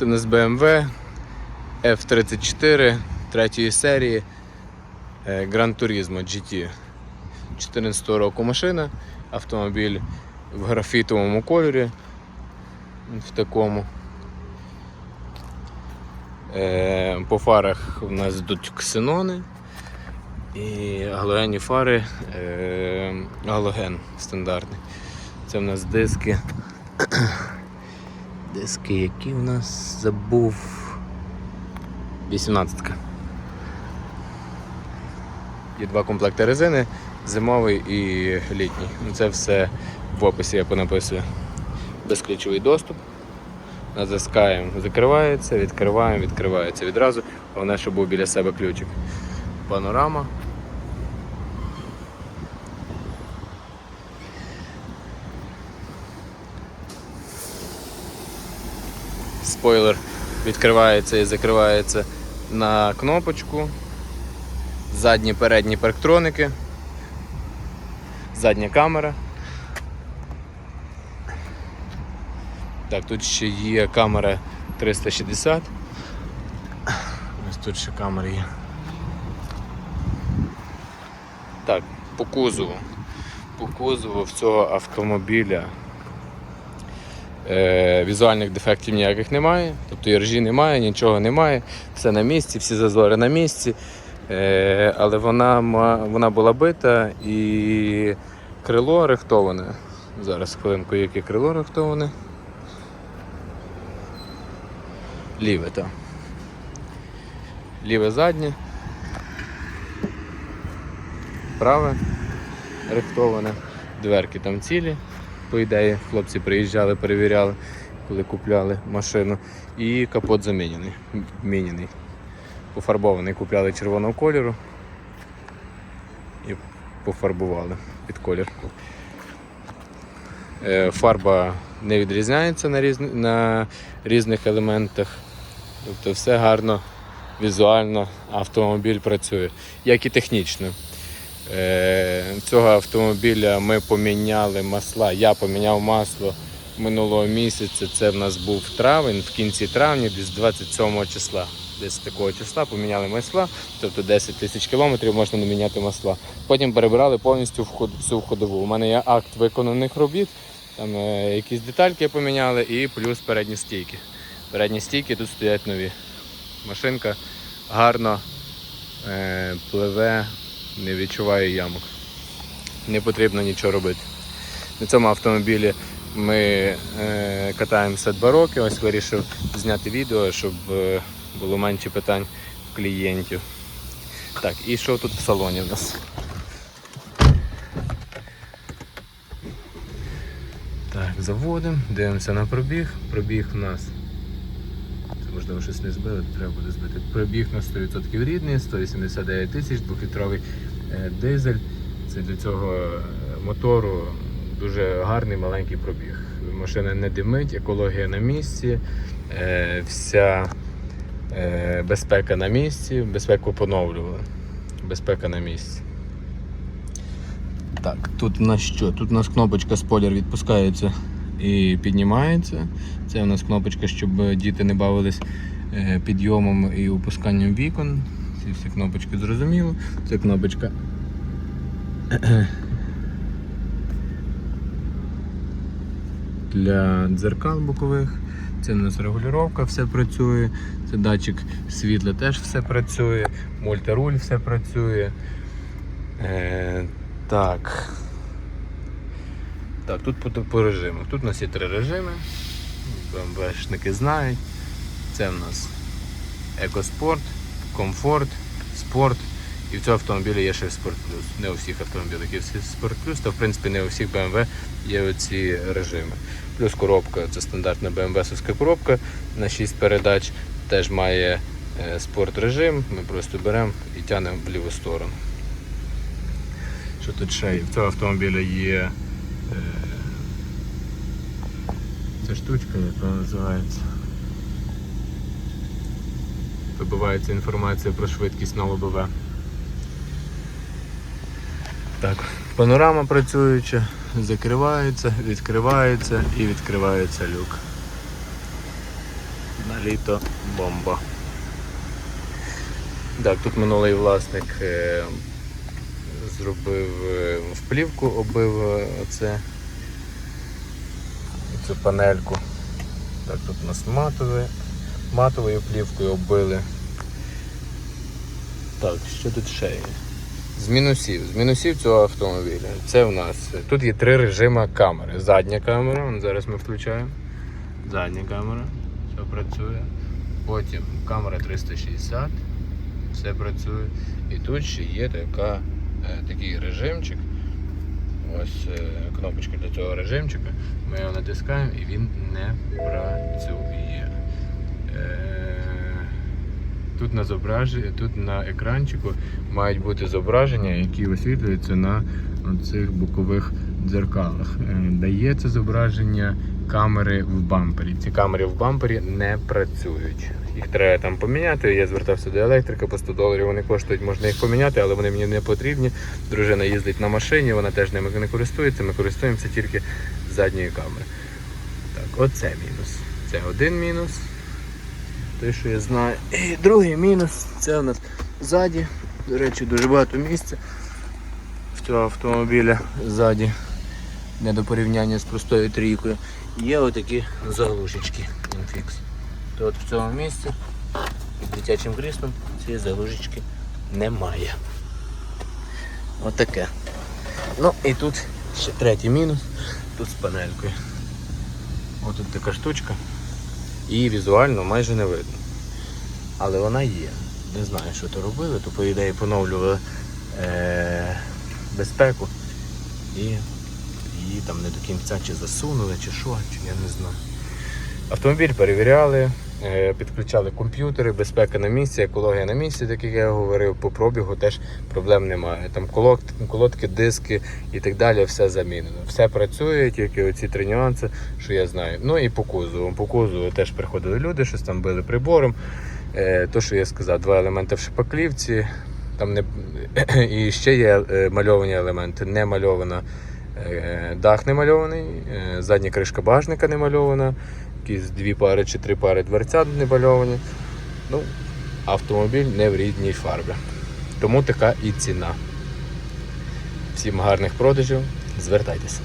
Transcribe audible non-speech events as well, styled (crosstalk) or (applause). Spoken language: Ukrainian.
Це в нас BMW F34 третьої серії е, Gran Turismo GT. 14 року машина, автомобіль в графітовому кольорі. В такому. Е, По фарах у нас йдуть ксенони і галогенні фари е, галоген стандартний. Це в нас диски. Диски, які в нас забув. 18-ка. Є два комплекти резини, зимовий і літній. Ну, Це все в описі я понаписую. Безключовий доступ. Натискаємо, закривається, відкриваємо, відкривається відразу. Головне, щоб був біля себе ключик. Панорама. Спойлер відкривається і закривається на кнопочку. Задні передні парктроники. Задня камера. Так, тут ще є камера 360. Ось тут ще камера є. Так, по кузову. По кузову в цього автомобіля візуальних дефектів ніяких немає, тобто іржі немає, нічого немає, все на місці, всі зазори на місці. Е, але вона, вона була бита і крило рихтоване. Зараз хвилинку, яке крило рихтоване. Ліве, так. Ліве заднє. Праве рихтоване. Дверки там цілі. По ідеї, хлопці приїжджали, перевіряли, коли купляли машину. І капот замінений. Міняний. Пофарбований купляли червоного кольору і пофарбували під колір. Е, Фарба не відрізняється на, різні, на різних елементах. Тобто все гарно, візуально автомобіль працює, як і технічно. Е, Цього автомобіля ми поміняли масла. Я поміняв масло минулого місяця. Це в нас був травень, в кінці травня, десь 27 числа. Десь такого числа поміняли масла, тобто 10 тисяч кілометрів можна не міняти масла. Потім перебирали повністю всю ходову. У мене є акт виконаних робіт, там е, якісь детальки поміняли і плюс передні стійки. Передні стійки тут стоять нові. Машинка гарно е, пливе, не відчуває ямок. Не потрібно нічого робити. На цьому автомобілі ми е, катаємося два роки. Ось вирішив зняти відео, щоб е, було менше питань клієнтів. Так, і що тут в салоні в нас? Так, заводимо, дивимося на пробіг. Пробіг у нас. Можливо щось не збили, треба буде збити. Пробіг на 100% рідний, 189 тисяч, 2-літровий е, дизель. Це для цього е, мотору дуже гарний маленький пробіг. Машина не димить, екологія на місці, е, вся безпека на місці, безпеку поновлювали. Безпека на місці. Так, тут у нас що? Тут у нас кнопочка спойлер відпускається і піднімається. Це у нас кнопочка, щоб діти не бавились е, підйомом і опусканням вікон. Ці всі кнопочки зрозуміло. Це кнопочка. (clears throat) Для дзеркал бокових. Це у нас регулювання, все працює. Це датчик світла теж все працює. Мультируль все працює. Е, так. Так, тут по, по режимах. Тут у нас є три режими. БМВшники знають. Це в нас екоспорт, комфорт, спорт. І в цього автомобілі є ще спорт плюс. Не у всіх автомобілях є спорт плюс, та в принципі не у всіх BMW є оці режими. Плюс коробка це стандартна BMW-совська коробка на 6 передач. Теж має е, спорт режим. Ми просто беремо і тягнемо в ліву сторону. Що тут ще є? В цього автомобіля є е, ця штучка, як вона називається. Вибивається інформація про швидкість на ЛБВ. Так, панорама працююча, закривається, відкривається і відкривається люк. На літо бомба. Так, тут минулий власник е, зробив е, в плівку, оббив е, оце, цю панельку. Так, тут у нас матове, матовою плівкою оббили. Так, що тут ще є? З мінусів. З мінусів цього автомобіля. Це у нас. Тут є три режими камери. Задня камера, зараз ми включаємо. Задня камера, все працює. Потім камера 360, все працює. І тут ще є така, е, такий режимчик. Ось е, кнопочка для цього режимчика. Ми його натискаємо і він не працює. Тут на зображенні, тут на екранчику мають бути зображення, які висвітлюються на цих бокових дзеркалах. Е, Дає це зображення камери в бампері. Ці камери в бампері не працюють. Їх треба там поміняти. Я звертався до електрика по 100 доларів. Вони коштують, можна їх поміняти, але вони мені не потрібні. Дружина їздить на машині, вона теж ними не користується. Ми користуємося тільки з задньої камери. Так, оце мінус. Це один мінус. Той, що я знаю. І другий мінус це у нас ззаді. До речі, дуже багато місця в цього автомобіля ззаді. Не до порівняння з простою трійкою. Є отакі заглушечки Infix. То от в цьому місці під дитячим кріслом цієї заглушечки немає. Отаке. Ну і тут ще третій мінус. Тут з панелькою. Ось тут така штучка. Її візуально майже не видно. Але вона є. Не знаю, що то робили, то по ідеї поновлювали е- безпеку і її там не до кінця чи засунули, чи що, чи я не знаю. Автомобіль перевіряли, підключали комп'ютери, безпека на місці, екологія на місці, так як я говорив, по пробігу теж проблем немає. Там колодки, диски і так далі, все замінено. Все працює, тільки оці три нюанси, що я знаю. Ну і по кузову. По кузову теж приходили люди, щось там били прибором. Е, То, що я сказав, два елементи в шипаклівці. Там не... (clears throat) І ще є е, мальовані елементи, не мальована. Е, Дах не мальований, е, задня кришка багажника не мальована, якісь дві пари чи три пари дверцят не мальовані. Ну, автомобіль не в рідній фарбі. Тому така і ціна. Всім гарних продажів, звертайтеся.